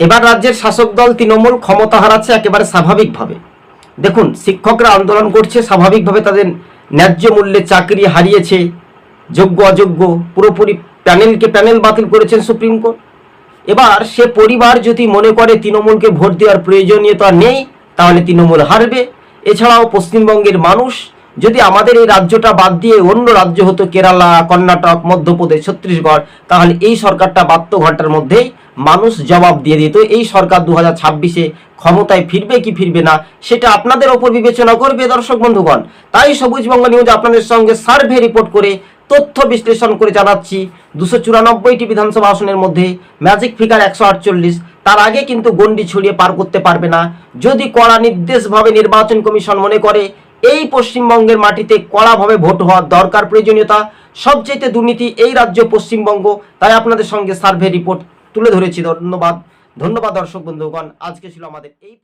এবার রাজ্যের শাসক দল তৃণমূল ক্ষমতা হারাচ্ছে একেবারে স্বাভাবিকভাবে। দেখুন, শিক্ষকরা আন্দোলন করছে, স্বাভাবিকভাবে তাদের ন্যায্য মূল্যে চাকরি হারিয়েছে, যোগ্য, অযোগ্য, পুরোপুরি প্যানেলকে প্যানেল বাতিল করেছেন সুপ্রিম কোর্ট। এবার সে পরিবার যদি মনে করে তৃণমূলকে ভোট দেওয়ার প্রয়োজনীয়তা নেই, তাহলে তৃণমূল হারবে। এছাড়াও পশ্চিমবঙ্গের মানুষ, যদি আমাদের এই রাজ্যটা বাদ দিয়ে অন্য রাজ্য হতো, কেরালা, কর্ণাটক, মধ্যপ্রদেশ, ছত্তিশগড়, তাহলে এই সরকারটা বাহাত্তর ঘণ্টার মধ্যেই মানুষ জবাব দিয়ে দিত, এই সরকার দু হাজার ছাব্বিশে ক্ষমতায় ফিরবে কি ফিরবে না, সেটা আপনাদের ওপর বিবেচনা করবে দর্শক বন্ধুগণ। তাই সবুজ বঙ্গ নিউজ আপনাদের সঙ্গে সার্ভে রিপোর্ট করে তথ্য বিশ্লেষণ করে জানাচ্ছি। দুশো চুরানব্বইটি বিধানসভা আসনের মধ্যে ম্যাজিক ফিগার একশো আটচল্লিশ, তার আগে কিন্তু গন্ডি ছড়িয়ে পার করতে পারবে না। যদি কড়া নির্দেশভাবে নির্বাচন কমিশন মনে করে, এই পশ্চিমবঙ্গের মাটিতে কড়াভাবে ভোট হওয়ার দরকার প্রয়োজনীয়তা। সবচেয়ে দুর্নীতি এই রাজ্য পশ্চিমবঙ্গ, তাই আপনাদের সঙ্গে সার্ভে রিপোর্ট তুলে ধরেছি। ধন্যবাদ ধন্যবাদ দর্শক বন্ধুগণ। আজকে ছিল আমাদের এই